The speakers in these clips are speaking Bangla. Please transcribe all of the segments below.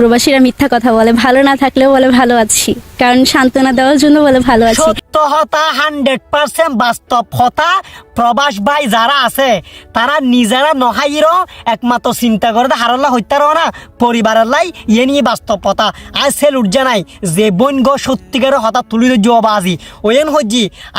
প্রবাসীরা মিথ্যা কথা বলে, ভালো না থাকলেও বলে ভালো আছি। কারণ সান্ত্বনা দেওয়ার জন্য বলে ভালো আছি। হান্ড্রেড পার্সেন্ট প্রবাস ভাই যারা আছে, তারা নিজেরা নহাইরও একমাত্র চিন্তা করে না, পরিবারের লাই ইয়ে নিয়ে বাস্তব হতা। আর যে বোন গো সত্যিকার হতা তুলি ওয়েন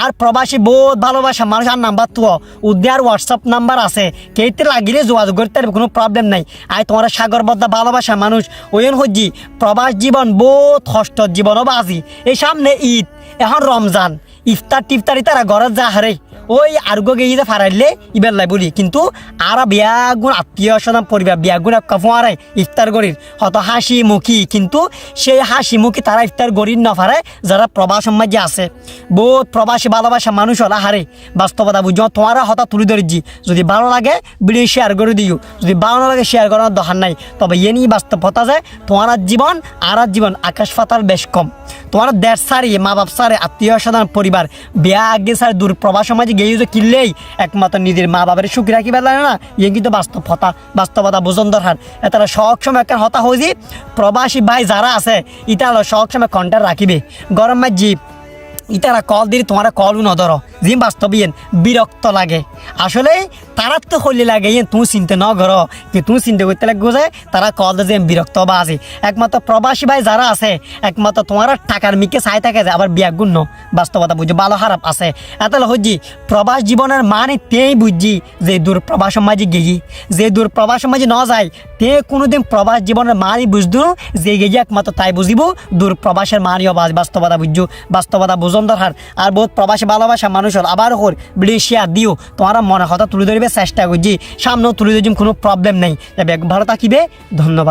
আর প্রবাসী বহুত ভালোবাসা, মানুষ আর নাম্বার তো উদ্দে আর হোয়াটসঅ্যাপ নাম্বার আছে, কেইতে লাগিলে যোগাযোগ করতে কোনো প্রবলেম নাই। আয় তোমার সাগর বদ্ধা ভালোবাসা মানুষ, ওয়েন হজ্জি, প্রবাস জীবন বহুত কষ্ট জীবনও বাজি। এই সামনে ঈদ, এখন রমজান। ইফতার টিফতারি তারা ঘরে যা হারে। ওই আরগো গিয়ে যে ফারাইলে, ইবার লাই বলি। কিন্তু আর বিয়াগুণ আত্মীয় স্বজন, পরিবার বিয়াগুণ একটা ফোয়ারে ইফতার গরির হয়তো হাসি মুখী, কিন্তু সেই হাসি মুখী তারা ইফতার গরির না ফারে যারা প্রবাস সমাজে আছে। বহুত প্রবাসী ভালোবাসা মানুষ হলা হারে বাস্তবতা বুঝো, তোমারা হতা তুলে ধরেছি যদি ভালো লাগে ভিডিও শেয়ার করে দিও। যদি ভালো না লাগে শেয়ার করার দরকার নাই। তবে এ নিয়ে বাস্তবতা যায় তোমার জীবন আর জীবন আকাশ পাতাল বেশ কম। তোমার দেশ সারি মা বাপ সারে, আত্মীয় সাধারণ পরিবার। বিয়া আগে সার, দূর প্রবাস সমাজে গিয়ে যে কিনলেই একমাত্র নিজের মা বাবার সুখী রাখি পেলে না। ইয়ে কিন্তু বাস্তব হতা বাস্তবতা বোঝন দরকার। তারা সব সময় একটা হতা হয়ে প্রবাসী ভাই যারা আছে, ইটা হলো সব সময় কন্ট্যাক্ট রাখিবে। গরম জীব ইতারা কল দিলে, তোমার কলও নধর। জিম বাস্তবিয়েন বিরক্ত লাগে। আসলে তারা তো হলে লাগে ইয়েন তুমি চিন্তা ন ঘর কি তুমি চিন্তা করতে লাগবে যে, তারা কল দিয়ে যে বিরক্ত বা আছে একমাত্র প্রবাসী ভাই যারা আছে, একমাত্র তোমার টাকার মিকে চাই থাকে যে, আবার বিয়া গুণ বাস্তবতা বুঝো ভালো খারাপ আছে। এত হচ্ছি প্রবাস জীবনের মানে তেই বুঝছি যে দূর প্রবাস সমাজে গেছি যে দূর প্রবাস সমাজে ন যায়, তে কোনোদিন প্রবাস জীবনের মানে বুঝতো যে গেছি একমাত্র তাই বুঝিব, দূর প্রবাসের মানিও বাস্তবতা বুঝছ বাস্তবতা বুঝন দরকার আর বহুত প্রবাসী ভালোবাসা মানুষ হল আবার হোর ভিডিও দিও। তোমার মনে কথা তুলে ধরবে চেষ্টা করছি সামনেও তুলে ধরছি কোনো প্রবলেম নেই। ভালো থাকিবে ধন্যবাদ।